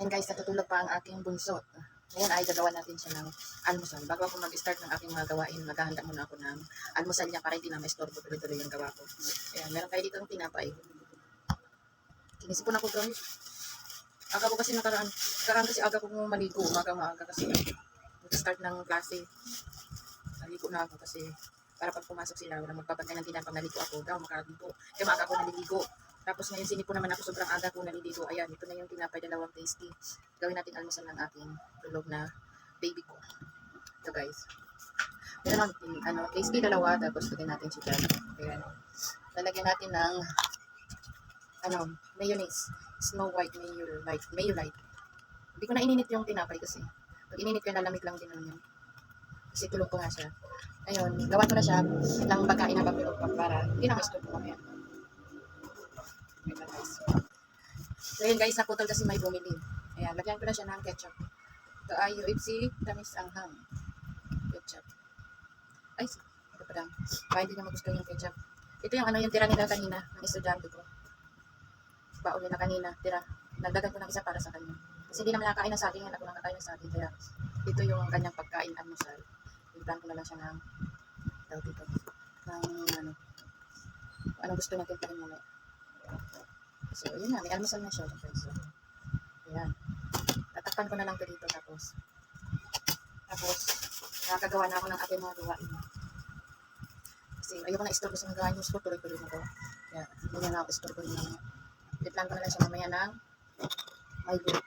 Ayan guys, natutulog pa ang aking bunso. Ngayon ay gagawa natin siya ng almusal. Bago ako mag-start ng aking mga gawain, maghahanda muna ako ng almusal niya para hindi na ma-estorbo tuloy-tuloy yung gawa ko. Ayan, meron tayo dito ng tinapay. Kinisipon ako guys. Aga ko kasi nakaraan. Nakaraan kasi aga ko maligo. Umaga maaga kasi mag-start ng klase. Naligo na ako kasi para pag pumasok sila, wala magpapantay ng tinapay pag naligo ako. Daw makaligo. Kaya maaga ako naliligo. Tapos ngayon sinipon naman ako sobrang aga ko naliligo. Ayan, ito na yung tinapay dalawang tasty. Gawin natin almusal ng aking tulog na baby ko. Ito guys. Meron ng ano, tasty dalawa, tapos lagyan natin si Jan. Ayan. Lalagyan natin ng ano, mayonnaise. Snow White Mayo Light. Mayo Light. Hindi ko na ininit yung tinapay kasi. Pag ininit ko, nalamig lang din naman. Kasi tulog ko nga siya. Ayun, gawan ko na siya ng pagkain na papilog pa para hindi na ma-stop ko mamaya. Guys. So yun guys, naputol kasi may bumili. Ayan, lagyan ko na siya ng ketchup. Ito ay UFC Tamis Anghang. Ketchup. Ay, ito pa lang. Baka hindi na magustuhan yung ketchup. Ito yung ano yung tira nila kanina ng estudyante ko. Baon nila kanina, tira. Nagdagan ko ng isa para sa kanya. Kasi hindi naman nakakain ng saging yan. Ako lang kakain ng saging. Kaya ito yung kanyang pagkain almusal. Ibigyan ko na lang siya ng tawag dito. Ng ano. Anong gusto natin pa mamaya. So, yun na. May almusal na siya. So, ayan. Tatakpan ko na lang ito dito. Tapos, tapos, nakakagawa na ako ng aking mga gawain. Kasi ayoko na istorbo sa mga gawain. Gusto ko tuloy-tuloy na ko. Kaya, hindi na ako istorbo mga. Pitlan ko na lang siya mamaya ng may group.